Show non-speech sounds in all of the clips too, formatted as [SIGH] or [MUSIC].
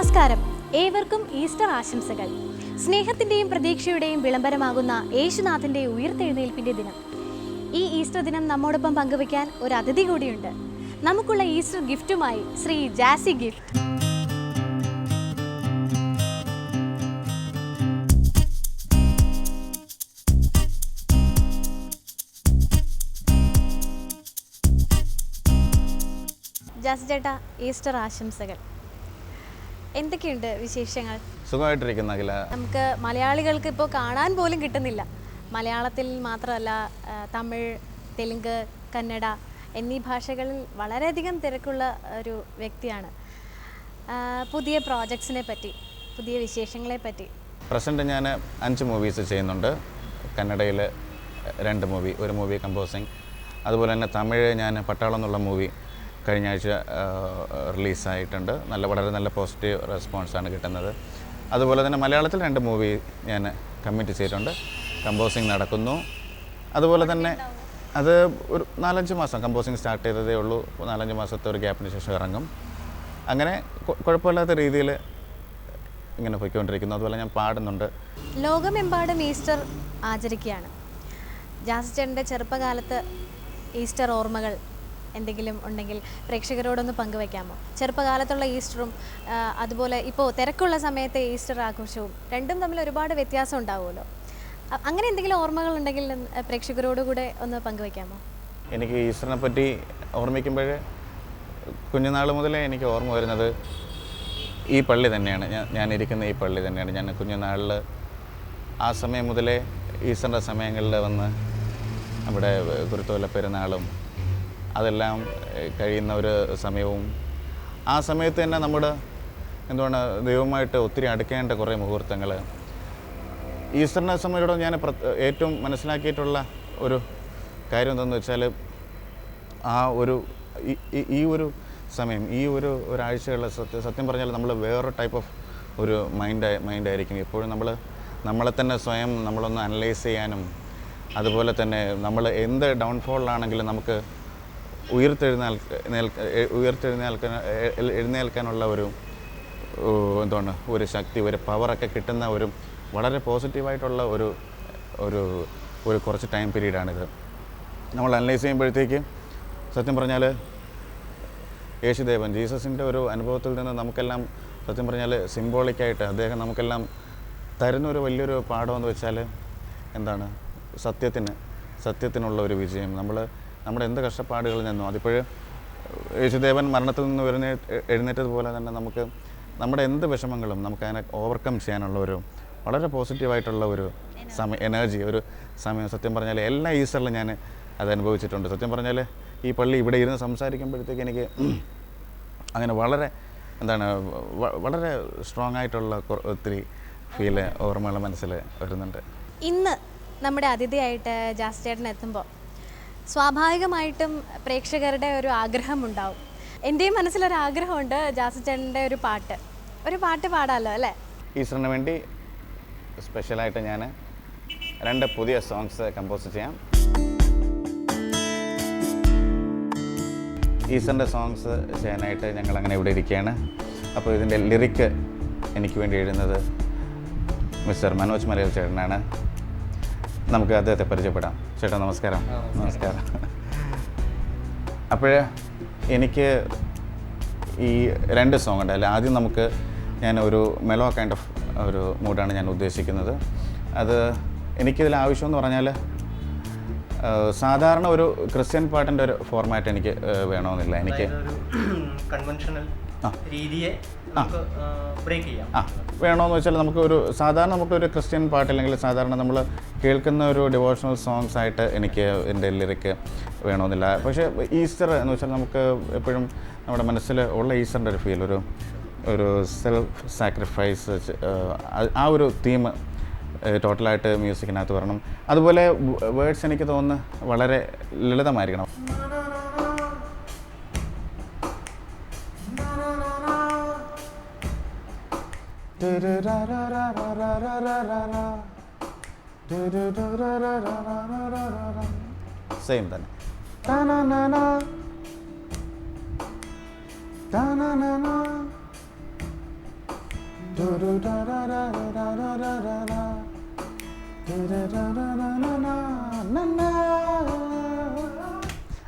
നമസ്കാരം. ഏവർക്കും ഈസ്റ്റർ ആശംസകൾ. സ്നേഹത്തിന്റെയും പ്രതീക്ഷയുടെയും വിളംബരമാകുന്ന യേശുനാഥന്റെ ഉയർത്തെഴുന്നേൽപ്പിന്റെ ദിനം. ഈ ഈസ്റ്റർ ദിനം നമ്മോടൊപ്പം പങ്കുവയ്ക്കാൻ ഒരു അതിഥി കൂടിയുണ്ട്. നമുക്കുള്ള ഈസ്റ്റർ ഗിഫ്റ്റുമായി ശ്രീ ജാസി ഗിഫ്റ്റ്. ജാസി ചേട്ടാ ഈസ്റ്റർ ആശംസകൾ. എന്തൊക്കെയുണ്ട് വിശേഷങ്ങൾ? സുഖമായിട്ടിരിക്കുന്ന അഖില. നമുക്ക് മലയാളികൾക്ക് ഇപ്പോൾ കാണാൻ പോലും കിട്ടുന്നില്ല. മലയാളത്തിൽ മാത്രമല്ല തമിഴ് തെലുങ്ക് കന്നഡ എന്നീ ഭാഷകളിൽ വളരെയധികം തിരക്കുള്ള ഒരു വ്യക്തിയാണ്. പുതിയ പ്രോജക്ട്സിനെ പറ്റി പുതിയ വിശേഷങ്ങളെ പറ്റി. പ്രസന്റ് ഞാൻ അഞ്ച് മൂവീസ് ചെയ്യുന്നുണ്ട്. കന്നഡയിൽ രണ്ട് മൂവി ഒരു മൂവി കമ്പോസിങ് അതുപോലെ തന്നെ തമിഴ് ഞാൻ പട്ടാളം എന്നുള്ള മൂവി കഴിഞ്ഞ ആഴ്ച റിലീസായിട്ടുണ്ട്. നല്ല വളരെ നല്ല പോസിറ്റീവ് റെസ്പോൺസാണ് കിട്ടുന്നത്. അതുപോലെ തന്നെ മലയാളത്തിൽ രണ്ട് മൂവി ഞാൻ കമ്മിറ്റ് ചെയ്തിട്ടുണ്ട്. കമ്പോസിങ് നടക്കുന്നു. അതുപോലെ തന്നെ അത് ഒരു നാലഞ്ച് മാസം കമ്പോസിങ് സ്റ്റാർട്ട് ചെയ്തതേ ഉള്ളൂ. നാലഞ്ച് മാസത്തെ ഒരു ഗ്യാപ്പിന് ശേഷം ഇറങ്ങും. അങ്ങനെ കുഴപ്പമില്ലാത്ത രീതിയിൽ ഇങ്ങനെ പോയിക്കൊണ്ടിരിക്കുന്നു. അതുപോലെ ഞാൻ പാടുന്നുണ്ട്. ലോകമെമ്പാടും ഈസ്റ്റർ ആചരിക്കുകയാണ്. ജാസിച്ചേട്ടന്റെ ചെറുപ്പകാലത്ത് ഈസ്റ്റർ ഓർമ്മകൾ എന്തെങ്കിലും ഉണ്ടെങ്കിൽ പ്രേക്ഷകരോടൊന്ന് പങ്കുവയ്ക്കാമോ? ചെറുപ്പകാലത്തുള്ള ഈസ്റ്ററും അതുപോലെ ഇപ്പോൾ തിരക്കുള്ള സമയത്തെ ഈസ്റ്റർ ആഘോഷവും രണ്ടും തമ്മിൽ ഒരുപാട് വ്യത്യാസം ഉണ്ടാവുമല്ലോ. അങ്ങനെ എന്തെങ്കിലും ഓർമ്മകൾ ഉണ്ടെങ്കിൽ പ്രേക്ഷകരോട് കൂടെ ഒന്ന് പങ്കുവയ്ക്കാമോ? എനിക്ക് ഈസ്റ്ററിനെ പറ്റി ഓർമ്മിക്കുമ്പോൾ കുഞ്ഞുനാൾ മുതലേ എനിക്ക് ഓർമ്മ വരുന്നത് ഈ പള്ളി തന്നെയാണ്. ഞാൻ ഇരിക്കുന്ന ഈ പള്ളി തന്നെയാണ്. ഞാൻ കുഞ്ഞുനാളിൽ ആ സമയം മുതലേ ഈസ്റ്ററിന്റെ സമയങ്ങളിൽ വന്ന് അവിടെ കുരുത്തോല പെരുന്നാളും അതെല്ലാം കഴിയുന്ന ഒരു സമയവും ആ സമയത്ത് തന്നെ നമ്മുടെ എന്തുകൊണ്ട് ദൈവമായിട്ട് ഒത്തിരി അടുക്കേണ്ട കുറേ മുഹൂർത്തങ്ങൾ ഈസ്റ്ററിനെ സംബന്ധിച്ചിടത്തോളം ഞാൻ ഏറ്റവും മനസ്സിലാക്കിയിട്ടുള്ള ഒരു കാര്യം എന്തെന്ന് വെച്ചാൽ ആ ഒരു ഈ ഒരു സമയം ഈ ഒരു ഒരാഴ്ചയുള്ള സത്യം സത്യം പറഞ്ഞാൽ നമ്മൾ വേറൊരു ടൈപ്പ് ഓഫ് ഒരു മൈൻഡ് മൈൻഡായിരിക്കും എപ്പോഴും നമ്മൾ നമ്മളെ തന്നെ സ്വയം നമ്മളൊന്ന് അനലൈസ് ചെയ്യാനും അതുപോലെ തന്നെ നമ്മൾ എന്ത് ഡൗൺഫോളിലാണെങ്കിലും നമുക്ക് ഉയർത്തെഴുന്നേൽ ഉയർത്തെഴുന്നേൽക്കാൻ എഴുന്നേൽക്കാനുള്ള ഒരു എന്താണ് ഒരു ശക്തി ഒരു പവറൊക്കെ കിട്ടുന്ന ഒരു വളരെ പോസിറ്റീവായിട്ടുള്ള ഒരു ഒരു ഒരു കുറച്ച് ടൈം പീരീഡാണിത് നമ്മൾ അനലൈസ് ചെയ്യുമ്പോഴത്തേക്ക് സത്യം പറഞ്ഞാൽ യേശുദേവൻ ജീസസിന്റെ ഒരു അനുഭവത്തിൽ നിന്ന് നമുക്കെല്ലാം സത്യം പറഞ്ഞാൽ സിംബോളിക്കായിട്ട് അദ്ദേഹം നമുക്കെല്ലാം തരുന്നൊരു വലിയൊരു പാഠമെന്ന് വെച്ചാൽ എന്താണ്? സത്യത്തിന് സത്യത്തിനുള്ള ഒരു വിജയം. നമ്മൾ നമ്മുടെ എന്ത് കഷ്ടപ്പാടുകളിൽ നിന്നും അതിപ്പോൾ യേശുദേവൻ മരണത്തിൽ നിന്ന് എഴുന്നേറ്റതുപോലെ തന്നെ നമുക്ക് നമ്മുടെ എന്ത് വിഷമങ്ങളും നമുക്ക് അതിനെ ഓവർകം ചെയ്യാനുള്ള ഒരു വളരെ പോസിറ്റീവായിട്ടുള്ള ഒരു സമയം എനർജി ഒരു സമയം. സത്യം പറഞ്ഞാൽ എല്ലാ ഈസ്റ്ററിലും ഞാൻ അത് അനുഭവിച്ചിട്ടുണ്ട്. സത്യം പറഞ്ഞാൽ ഈ പള്ളി ഇവിടെ ഇരുന്ന് സംസാരിക്കുമ്പോഴത്തേക്ക് എനിക്ക് [CLEARS THROAT] അങ്ങനെ വളരെ എന്താണ് വളരെ സ്ട്രോങ് ആയിട്ടുള്ള ഒത്തിരി ഫീൽ ഓർമ്മകൾ മനസ്സിൽ വരുന്നുണ്ട്. ഇന്ന് നമ്മുടെ അതിഥിയായിട്ട് ജാസ് ചേട്ടൻ എത്തുമ്പോൾ സ്വാഭാവികമായിട്ടും പ്രേക്ഷകരുടെ ഒരു ആഗ്രഹം ഉണ്ടാവും എന്റെയും മനസ്സിലൊരു ആഗ്രഹമുണ്ട് ജാസ് ചേട്ടന്റെ ഒരു പാട്ട്. ഒരു പാട്ട് പാടാമല്ലോ അല്ലേ? ഈസ്റ്ററിന് വേണ്ടി സ്പെഷ്യലായിട്ട് ഞാൻ രണ്ട് പുതിയ സോങ്സ് കമ്പോസ് ചെയ്യാം. ഈസ്റ്ററിന്റെ സോങ്സ് ചെയ്യാനായിട്ട് ഞങ്ങൾ അങ്ങനെ ഇവിടെ ഇരിക്കുകയാണ്. അപ്പോൾ ഇതിന്റെ ലിറിക്ക് എനിക്ക് വേണ്ടി എഴുതുന്നത് മിസ്റ്റർ മനോജ് മലയാള ചേട്ടനാണ്. നമുക്ക് അദ്ദേഹത്തെ പരിചയപ്പെടാം. ചേട്ടാ നമസ്കാരം. നമസ്കാരം. അപ്പോൾ എനിക്ക് ഈ രണ്ട് സോങ് ഉണ്ട്. അല്ല ആദ്യം നമുക്ക് ഞാൻ ഒരു മെലോ കൈൻഡ് ഓഫ് ഒരു മൂഡാണ് ഞാൻ ഉദ്ദേശിക്കുന്നത്. അത് എനിക്കിതിൽ ആവശ്യമെന്ന് പറഞ്ഞാൽ സാധാരണ ഒരു ക്രിസ്ത്യൻ പാട്ടിന്റെ ഒരു ഫോർമാറ്റ് എനിക്ക് വേണമെന്നില്ല. എനിക്ക് കൺവെൻഷണൽ. [CLEARS THROAT] രീതിയെ നമുക്ക് ബ്രേക്ക് ചെയ്യാം. ആ. വേണമെന്ന് വെച്ചാൽ നമുക്ക് ഒരു സാധാരണ നമുക്കൊരു ക്രിസ്ത്യൻ പാട്ട് അല്ലെങ്കിൽ സാധാരണ നമ്മൾ കേൾക്കുന്ന ഒരു ഡിവോഷണൽ സോങ്സ് ആയിട്ട് എനിക്ക് എന്റെ ലിറിക്ക് വേണമെന്നില്ല പക്ഷേ ഈസ്റ്റർ എന്ന് വെച്ചാൽ നമുക്ക് എപ്പോഴും നമ്മുടെ മനസ്സിൽ ഉള്ള ഈസ്റ്ററിന്റെ ഒരു ഫീൽ ഒരു ഒരു സെൽഫ് സാക്രിഫൈസ് ആ ഒരു തീം ടോട്ടലായിട്ട് മ്യൂസിക്കിനകത്ത് വരണം. അതുപോലെ വേർഡ്സ് എനിക്ക് തോന്നുന്നു വളരെ ലളിതമായിരിക്കണം. സെയിം തന്നെ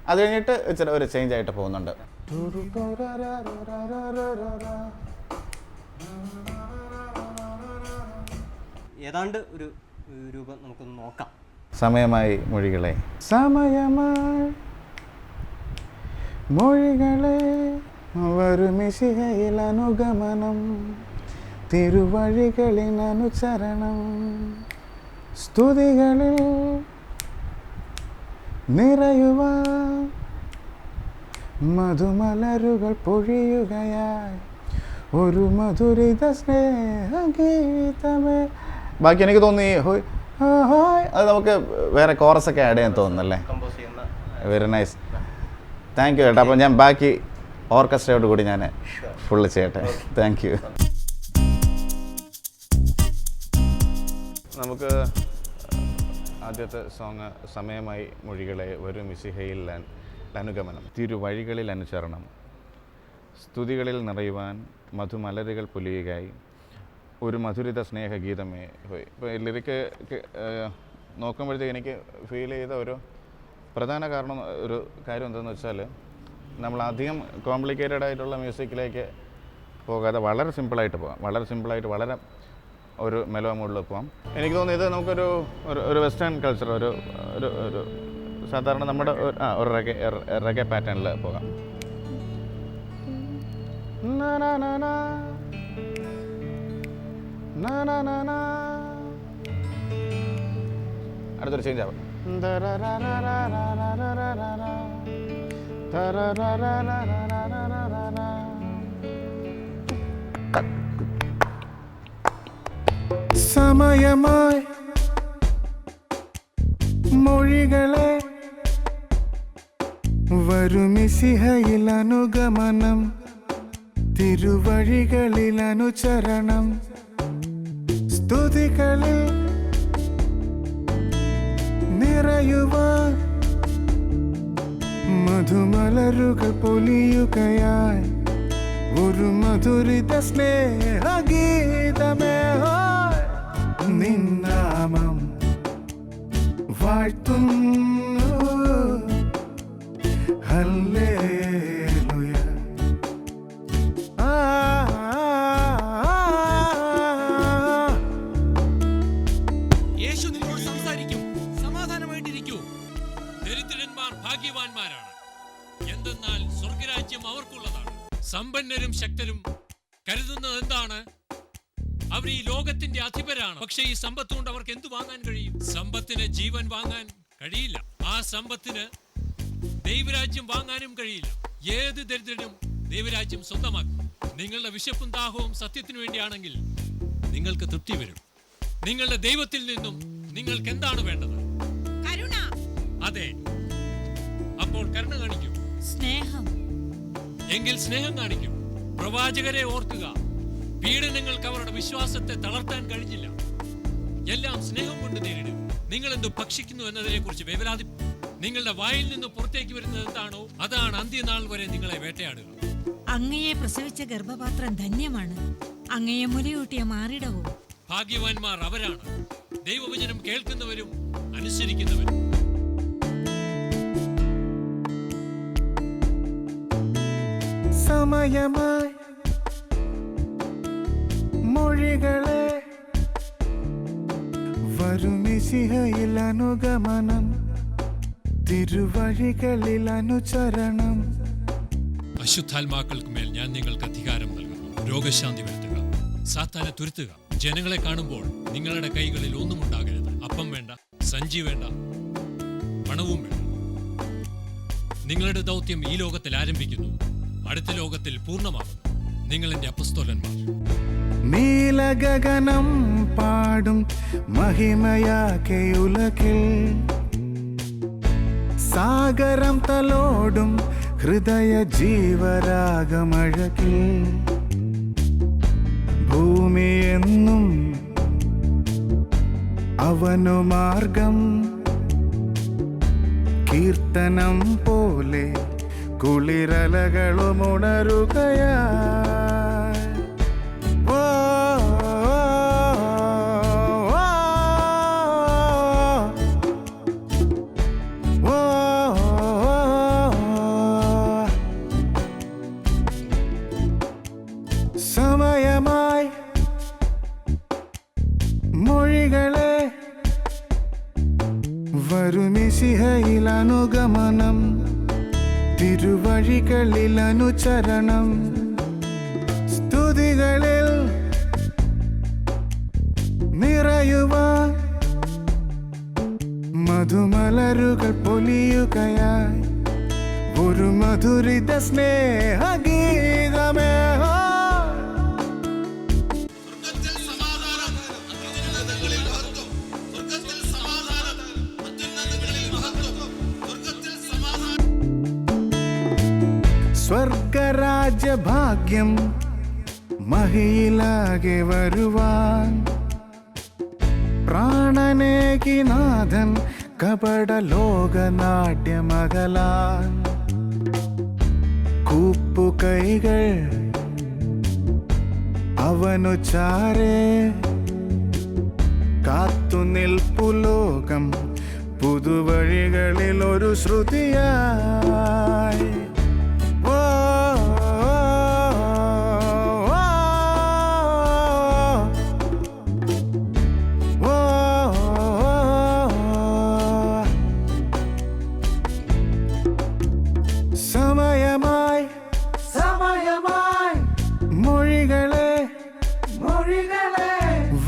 അത് കഴിഞ്ഞിട്ട് ഒരു ചേഞ്ച് ആയിട്ട് പോകുന്നുണ്ട് ഏതാണ്ട് ഒരു രൂപം നമുക്കൊന്ന് നോക്കാം. സമയമായി മൊഴികളെ. സമയമായി മൊഴികളെ. വരുമിശിഹയിൽ അനുഗമനം. തിരുവഴികളിൽ അനുചരണം. സ്തുതികളിൽ നിറയുവാൻ. മധുമലരുകൾ പൊഴിയുകയായി ഒരു മധുരിത സ്നേഹഗീതമേ ബാക്കി എനിക്ക് തോന്നി ഹോയ് ഹായ്. അത് നമുക്ക് വേറെ കോറസ് ഒക്കെ ആഡ് ചെയ്യാൻ തോന്നുന്നല്ലേ? കമ്പോസ് ചെയ്യുന്ന വെരി നൈസ് താങ്ക് യു ചേട്ടാ. അപ്പോൾ ഞാൻ ബാക്കി ഓർക്കസ്ട്രയോട് കൂടി ഞാൻ ഫുള്ള് ചെയ്യട്ടെ. താങ്ക് യു നമുക്ക് ആദ്യത്തെ സോങ് സമയമായി മൊഴികളെ ഒരു മിസിഹയിൽ അനുഗമനം തിരുവഴികളിൽ അനുചരണം. സ്തുതികളിൽ നിറയുവാൻ മധുമലരുകൾ പൊലിയുകയായി. ഒരു മധുരിത സ്നേഹഗീതമേ ഹോയ്. ഇപ്പോൾ ലിറിക്ക് നോക്കുമ്പോഴത്തേക്ക് എനിക്ക് ഫീൽ ചെയ്ത ഒരു പ്രധാന കാരണം ഒരു കാര്യം എന്താണെന്ന് വെച്ചാൽ നമ്മൾ അധികം കോംപ്ലിക്കേറ്റഡ് ആയിട്ടുള്ള മ്യൂസിക്കിലേക്ക് പോകാതെ വളരെ സിമ്പിളായിട്ട് പോകാം. വളരെ സിമ്പിളായിട്ട് വളരെ ഒരു മെലോ മൂഡിൽ പോകാം. എനിക്ക് തോന്നുന്നു ഇത് നമുക്കൊരു ഒരു ഒരു വെസ്റ്റേൺ കൾച്ചർ ഒരു ഒരു ഒരു സാധാരണ നമ്മുടെ ആ ഒരു റെഗെ റെഗെ പാറ്റേണിൽ പോകാം. അടുത്തൊരു ചേഞ്ച് ആവാം സമയമായി മൊഴികളെ വരുമിസിഹയിൽ അനുഗമനം തിരുവഴികളിൽ അനുചരണം സ്തുതികളിൽ നിറയുവാൻ മധുമലരുകൾ പൊലിയുകയായി ഒരു മധുരിത സ്നേഹഗീതമേ. നിന്നാമം വാഴ്ത്തുന്നു ഹല്ലേലൂയ സമ്പന്നരും ശക്തരും കരുതുന്നത് എന്താണ്? അവർ ഈ ലോകത്തിന്റെ അധിപരാണ്. പക്ഷേ ഈ സമ്പത്ത് കൊണ്ട് അവർക്ക് എന്ത് വാങ്ങാൻ കഴിയും? സമ്പത്തിന് ജീവൻ വാങ്ങാൻ കഴിയില്ല. ആ സമ്പത്തിന് ദൈവരാജ്യം വാങ്ങാനും കഴിയില്ല. ഏത് ദരിദ്രനും ദൈവരാജ്യം സ്വന്തമാക്കും. നിങ്ങളുടെ വിശപ്പും ദാഹവും സത്യത്തിനു വേണ്ടിയാണെങ്കിൽ നിങ്ങൾക്ക് തൃപ്തി വരും. നിങ്ങളുടെ ദൈവത്തിൽ നിന്നും നിങ്ങൾക്ക് എന്താണ് വേണ്ടത്? അതെ. അപ്പോൾ കരുണ കാണിക്കും. സ്നേഹം. എങ്കിൽ സ്നേഹം കാണിക്കും. പ്രവാചകരെ ഓർക്കുക. പീഡനങ്ങൾക്ക് അവരുടെ വിശ്വാസത്തെ തളർത്താൻ കഴിഞ്ഞില്ല. എല്ലാം സ്നേഹം കൊണ്ട് നേരിടും. നിങ്ങൾ എന്ത് ഭക്ഷിക്കുന്നു എന്നതിനെ കുറിച്ച് വേവലാതി നിങ്ങളുടെ വായിൽ നിന്ന് പുറത്തേക്ക് വരുന്നത് എന്താണോ അതാണ് അന്ത്യനാൾ വരെ നിങ്ങളെ വേട്ടയാടുക. അങ്ങയെ പ്രസവിച്ച ഗർഭപാത്രം ധന്യമാണ്. അങ്ങയെ മുലയൂട്ടിയ മാറിടവും. ഭാഗ്യവാന്മാർ അവരാണ്. ദൈവവചനം കേൾക്കുന്നവരും അനുസരിക്കുന്നവരും. സമയമായി മൊഴികളെ വരുമിസിഹയിൽ അനുഗമനം തിരുവഴികളിൽ അനുചരണം. അശുദ്ധാത്മാക്കൾക്ക് മേൽ ഞാൻ നിങ്ങൾക്ക് അധികാരം നൽകുന്നു. രോഗശാന്തി വരുത്തുക സാത്താനെ തുരുത്തുക. ജനങ്ങളെ കാണുമ്പോൾ നിങ്ങളുടെ കൈകളിൽ ഒന്നും ഉണ്ടാകരുത്. അപ്പം വേണ്ട സഞ്ചി വേണ്ട പണവും വേണ്ട. നിങ്ങളുടെ ദൗത്യം ഈ ലോകത്തിൽ ആരംഭിക്കുന്നു. അടുത്ത ലോകത്തിൽ പൂർണമാകുന്നു നിങ്ങൾ എന്റെ അപ്പസ്തോലന്മാർ. നീലഗഗനം പാടും മഹിമയാക്കെ ഉലകിൽ സാഗരം തലോടും ഹൃദയ ജീവരാഗമഴകിൽ ഭൂമിയെന്നും അവനു മാർഗം കീർത്തനം പോലെ കുളിരലകളുമുണരുകയാ സമയമായി മൊഴികളെ വരുമിസിഹയിലനുഗമനം തിരുവഴികളിൽ അനുചരണം. സ്തുതികളിൽ നിറയുവ മധുമലരുകൾ പൊലിയുകയായി ഒരു മധുരിത സ്നേഹഗീതമേ സ്വർഗരാജ്യഭാഗ്യം മഹിയിലാകെ വരുവാൻ. പ്രാണനേകിനാഥൻ കപട ലോകനാട്യമകലാൻ കൂപ്പുകൈകൾ അവനു ചാരേ. കാത്തുനിൽപ്പു ലോകം പുതുവഴികളിൽ ഒരു ശ്രുതിയായി.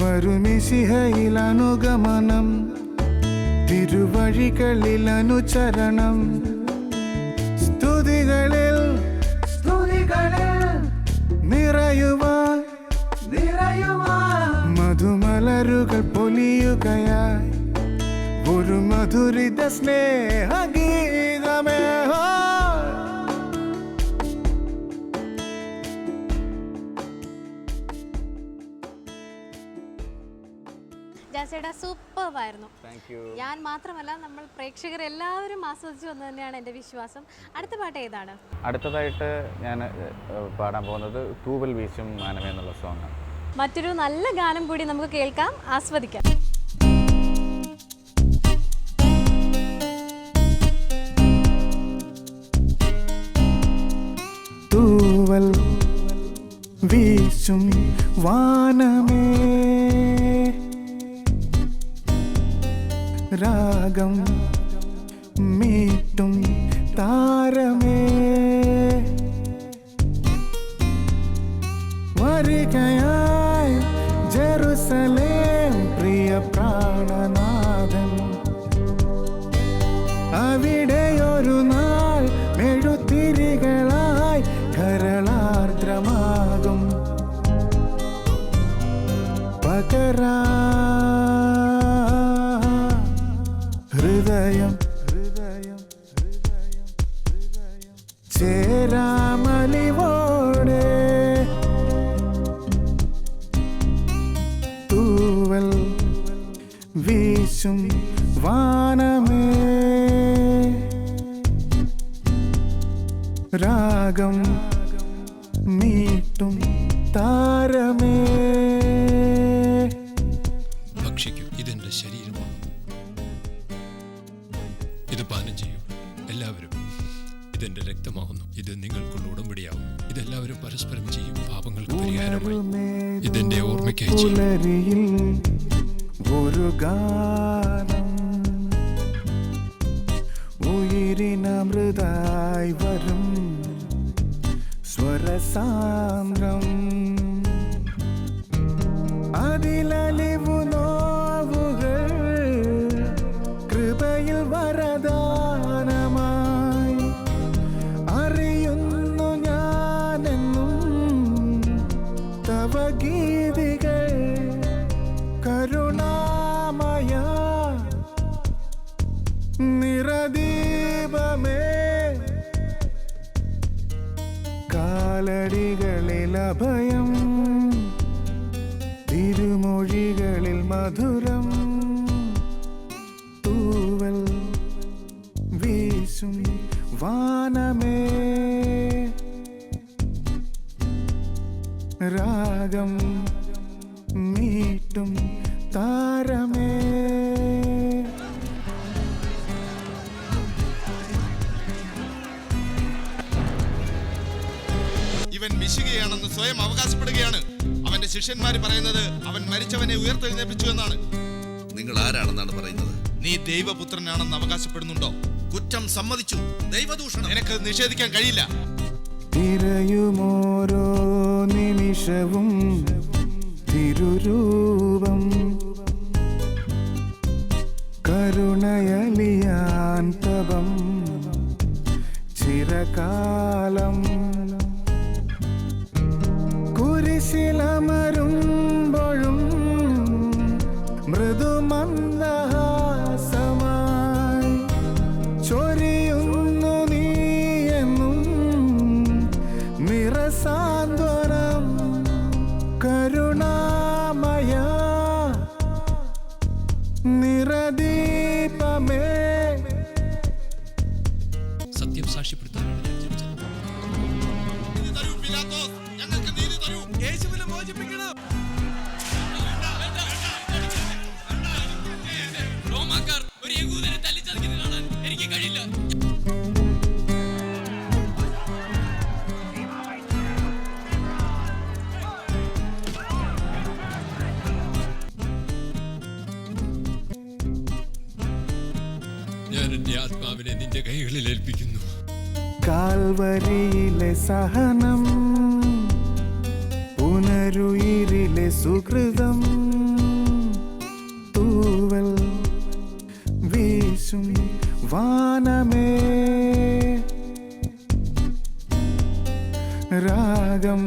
വരുമിശിഹയിൽ അനുഗമനം തിരുവഴികളിൽ അനുചരണം സ്തുതികളിൽ സ്തുതികളിൽ മധുമലരുകൾ പൊലിയുകയായി. ഒരു മധുരിത സ്നേഹഗീതമേ സൂപ്പർവായിരുന്നു. താങ്ക് യു ഞാൻ മാത്രമല്ല നമ്മൾ പ്രേക്ഷകർ എല്ലാവരും ആസ്വദിച്ചു എന്ന് തന്നെയാണ് എന്റെ വിശ്വാസം. അടുത്ത പാട്ട് ഏതാണ്? അടുത്തതായിട്ട് ഞാൻ പാടാൻ പോകുന്നത് തൂവൽ വീശും മാനമേ എന്നുള്ള സോങ് മറ്റൊരു നല്ല ഗാനം കൂടി നമുക്ക് കേൾക്കാം ആസ്വദിക്കാം. തൂവൽ വീശും വാനമേ. രാഗം ചേരാമലിവോടെ തൂവൽ വീശും വാനമേ. രാഗം രക്തമാവുന്നു ഉടമ്പടിയാവും ഇതെല്ലാവരും പരസ്പരം ചെയ്യും. പാപങ്ങൾക്ക് പരിഹാരമായി. ഇതിന്റെ ഓർമ്മയ്ക്കായി ഒരു ഗാനം. ഉയിരിനമൃതായി വരും. സ്വരസാന്ദ്രം forgiven. നീട്ടും താരമേ. ഇവൻ മിശുകയാണെന്ന് സ്വയം അവകാശപ്പെടുകയാണ്. അവന്റെ ശിഷ്യന്മാർ പറയുന്നത് അവൻ മരിച്ചവനെ ഉയർത്തെഴുന്നേപ്പിച്ചു എന്നാണ്. നിങ്ങൾ ആരാണെന്നാണ് പറയുന്നത്? നീ ദൈവപുത്രനാണെന്ന് അവകാശപ്പെടുന്നുണ്ടോ? കുറ്റം സമ്മതിച്ചു. ദൈവദൂഷണം. എനിക്ക് നിഷേധിക്കാൻ കഴിയില്ല. തിരയുമോരോ നിമിഷവും തിരുരൂപം. കരുണയലിയാൻ തപം. ചിരകാലം കൈകളിൽ ഏൽപ്പിക്കുന്നു കാൽവരിയിലെ സഹനം പുനരുയിരിലെ സുഹൃതം തൂവൽ വീശും വാനമേ. രാഗം